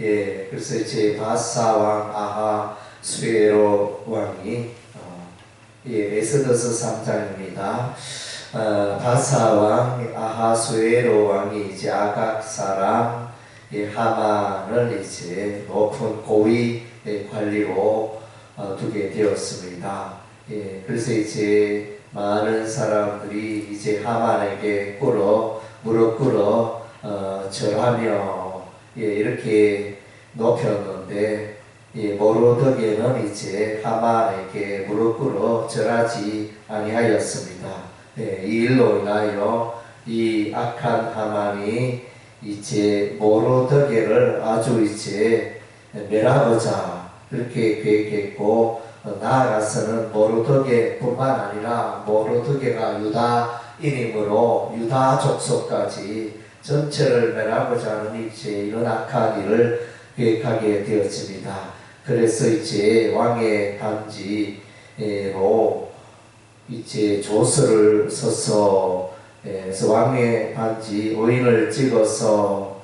예, 그래서 이제 바사 왕 아하 수에로 왕이 어, 예, 에스더서 3장입니다. 어, 바사 왕 아하 수에로 왕이 이제 아각 사람 예, 하만을 이제 높은 고위 예, 관리로 어, 두게 되었습니다. 예, 그래서 이제 많은 사람들이 이제 하만에게 꿇어 무릎 꿇어 어, 절하며 예, 이렇게 높였는데 예, 모로덕에는 이제 하만에게 무릎 꿇어 절하지 아니하였습니다. 예, 이 일로 인하여 이 악한 하만이 이제 모로덕에를 아주 이제 멸하고자 그렇게 계획했고 어, 나아가서는 모로덕에뿐만 아니라 모로덕에가 유다인이므로 유다 족속까지 전체를 멸하고자 하는 이제 이런 일을 계획하게 되었습니다. 그래서 이제 왕의 반지로 이제 조서를 써서 예, 그래서 왕의 반지 오인을 찍어서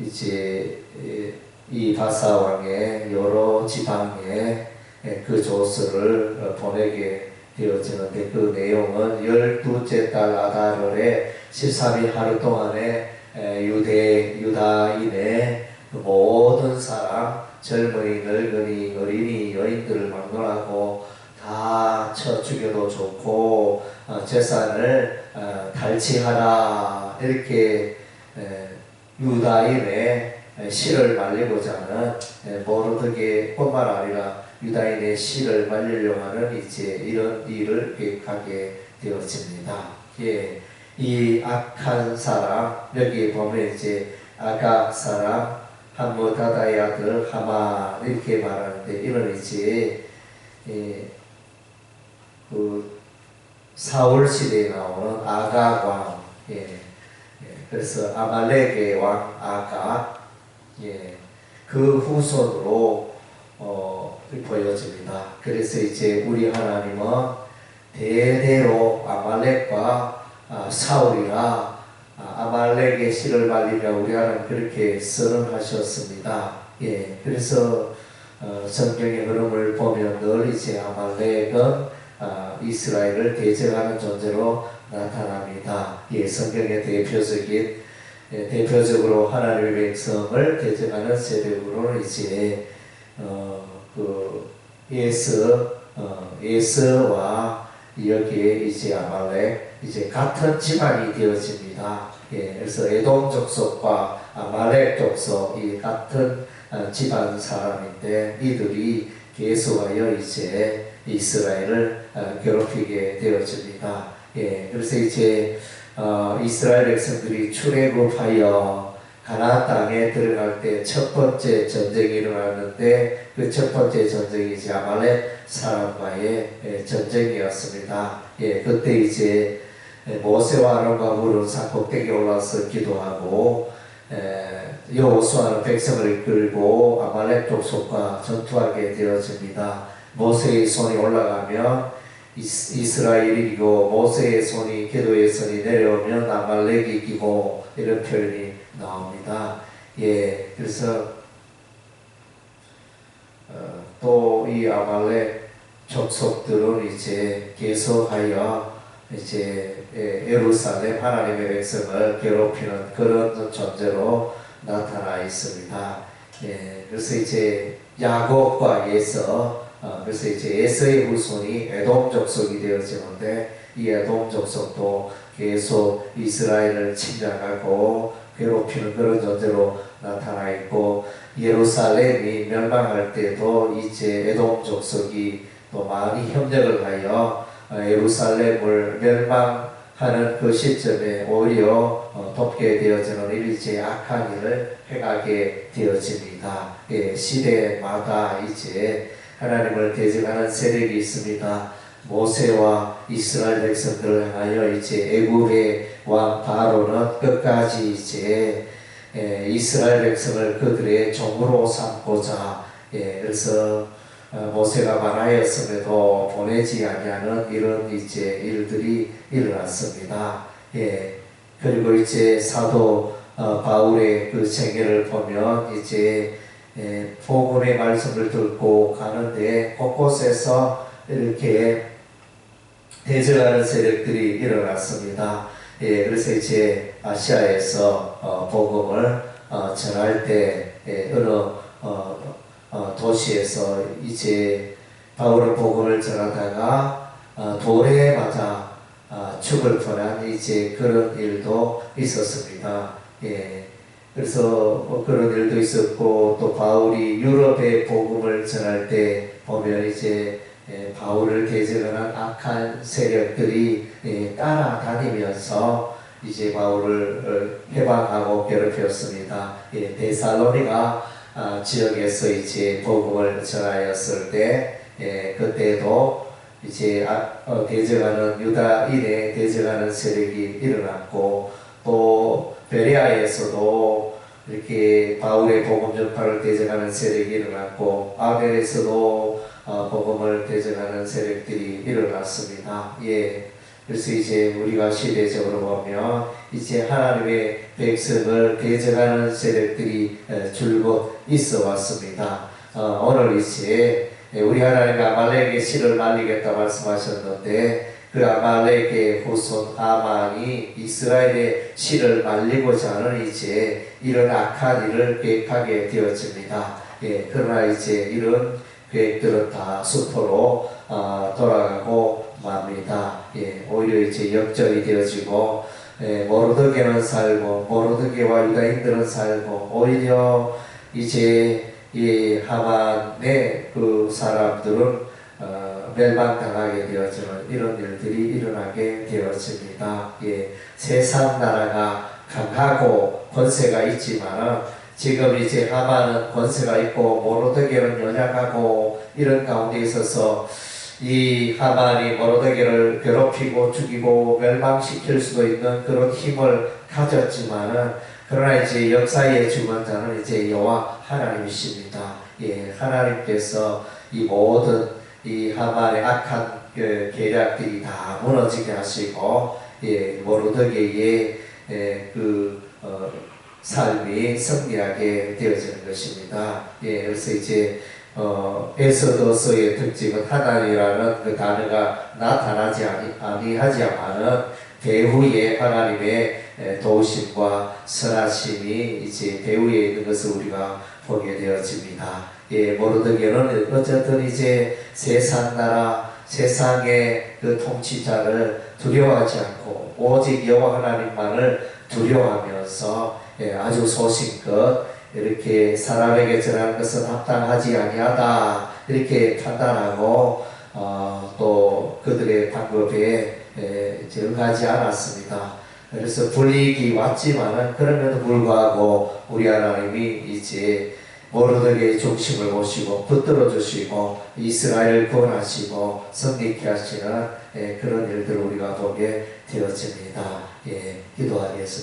이제 예, 이 바사 왕의 여러 지방에 예, 그 조서를 어, 보내게 되어지는데 그 내용은 열두째 달 아달월에 13일 하루 동안에 에, 유대 유다인의 그 모든 사람 젊은이 늙은이 어린이 여인들을 막론하고 다 쳐 죽여도 좋고 어, 재산을 어, 탈취하라. 이렇게 에, 유다인의 에, 씨를 말리고자 하는 에, 모르드게 뿐만 아니라 유다인의 씨를 말리려고 하는 이제 이런 일을 계획하게 되었습니다. 예, 이 악한 사람 여기 보면 이제 아각 사람 함무다다의 아들 하마 이렇게 말하는데 이는 이제 예, 그 사울 시대에 나오는 아각 왕 예, 예, 그래서 아말렉의 왕 아각 예, 그 후손으로 어, 보여집니다. 그래서 이제 우리 하나님은 대대로 아말렉과 아, 사울이라 아, 아말렉의 씨를 말리며 우리 하나님 그렇게 선언하셨습니다. 예, 그래서 어, 성경의 흐름을 보면 늘 이제 아말렉은 아, 이스라엘을 대적하는 존재로 나타납니다. 예, 성경의 대표적인 예, 대표적으로 하나님의 백성을 대적하는 세력으로는 이제 어, 그 예스 어, 예스와 여기에 이제 아말렉 이제 같은 집안이 되어집니다. 예, 그래서 에돔 족속과 아말렉 족속 이 같은 어, 집안 사람인데 이들이 계속하여 이제 이스라엘을 어, 괴롭히게 되어집니다. 예, 그래서 이제 어, 이스라엘 백성들이 출애굽하여 가나안 땅에 들어갈 때 첫 번째 전쟁이 일어났는데 그 첫 번째 전쟁이 이제 아말렉 사람과의 예, 전쟁이었습니다. 예, 그때 이제 모세와 아론과 물은 산꼭대기에 올라서 기도하고 에, 여호수아는 백성을 이끌고 아말렉 족속과 전투하게 되어집니다. 모세의 손이 올라가면 이스- 이스라엘이 이기고 모세의 손이 기도의 손이 내려오면 아말렉이 이기고 이런 표현이 나옵니다. 예, 그래서 어, 또이 아말렉 족속들은 이제 계속하여 이제 예, 예루살렘 하나님의 백성을 괴롭히는 그런 존재로 나타나 있습니다. 예, 그래서 이제 야곱과 예서, 어, 그래서 이제 예서의 후손이 에돔 족속이 되어지는데 이 에돔 족속도 계속 이스라엘을 침략하고 괴롭히는 그런 존재로 나타나 있고 예루살렘이 멸망할 때도 이제 에돔 족속이 또 많이 협력을 하여 어, 예루살렘을 멸망하는 그 시점에 오히려 어, 돕게 되어지는 일제 악한 일을 행하게 되어집니다. 예, 시대마다 이제 하나님을 대적하는 세력이 있습니다. 모세와 이스라엘 백성들을 향하여 이제 애굽의 왕 바로는 끝까지 이제 예, 이스라엘 백성을 그들의 종으로 삼고자 예, 그래서 어, 모세가 말하였음에도 보내지 아니하는 이런 이제 일들이 일어났습니다. 예. 그리고 이제 사도 어, 바울의 그 생애를 보면 이제 예, 복음의 말씀을 듣고 가는데 곳곳에서 이렇게 대적하는 세력들이 일어났습니다. 예, 그래서 이제 아시아에서 어, 복음을 어, 전할 때 예, 어느 어, 어, 도시에서 이제 바울은 복음을 전하다가 어, 돌에 맞아 아, 죽을 뻔한 이제 그런 일도 있었습니다. 예. 그래서 뭐 그런 일도 있었고 또 바울이 유럽의 복음을 전할 때 보면 이제 예, 바울을 대적하는 악한 세력들이 예, 따라다니면서 이제 바울을 어, 해방하고 괴롭혔습니다. 예, 데살로니가 아, 지역에서 이제 복음을 전하였을 때 예, 그때도 이제 아, 어, 대적하는 유다인의 대적하는 세력이 일어났고 또 베레아에서도 이렇게 바울의 복음 전파를 대적하는 세력이 일어났고 아벨에서도 어, 복음을 대적하는 세력들이 일어났습니다. 예. 그래서 이제 우리가 시대적으로 보면 이제 하나님의 백성을 대적하는 세력들이 에, 줄곧 있어 왔습니다. 어, 오늘 이제 예, 우리 하나님이 아말렉의 씨를 말리겠다 말씀하셨는데 그 아말렉의 후손 아만이 이스라엘의 씨를 말리고자 하는 이제 이런 악한 일을 계획하게 되어집니다. 예, 그러나 이제 이런 계획들은 다 수포로 아, 돌아가고 맙니다. 예, 오히려 이제 역전이 되어지고 예, 모르드게는 살고 모르드게와 유다인들은 살고 오히려 이제 이 하만의 그 사람들은 어, 멸망당하게 되어지는 이런 일들이 일어나게 되어집니다. 예, 세상 나라가 강하고 권세가 있지만은 지금 이제 하만은 권세가 있고 모로드게는 연약하고 이런 가운데 있어서 이 하만이 모로드게를 괴롭히고 죽이고 멸망시킬 수도 있는 그런 힘을 가졌지만은 그러나 이제 역사의 주관자는 이제 여호와 하나님이십니다. 예, 하나님께서 이 모든 이 하만의 악한 그 계략들이 다 무너지게 하시고 예, 모로드게의 예, 그 어, 삶이 승리하게 되어지는 것입니다. 예, 그래서 이제 어, 에서더서의 특징은 하나님이라는 그 단어가 나타나지 아니, 아니하지만은 배후에 하나님의 에, 도우심과 선하심이 이제 배후에 있는 것을 우리가 보게 되어집니다. 예, 모르드게는 어쨌든 이제 세상 나라, 세상의 그 통치자를 두려워하지 않고 오직 여호와 하나님만을 두려워하면서 예, 아주 소신껏 이렇게 사람에게 전하는 것은 합당하지 아니하다 이렇게 판단하고 어, 또 그들의 방법에 예, 응하지 않았습니다. 그래서 불이익이 왔지만은 그럼에도 불구하고 우리 하나님이 이제 모르드게의 중심을 모시고 붙들어 주시고 이스라엘을 구원하시고 성립케 하시는 예, 그런 일들을 우리가 보게 되어집니다. 예, 기도하겠습니다.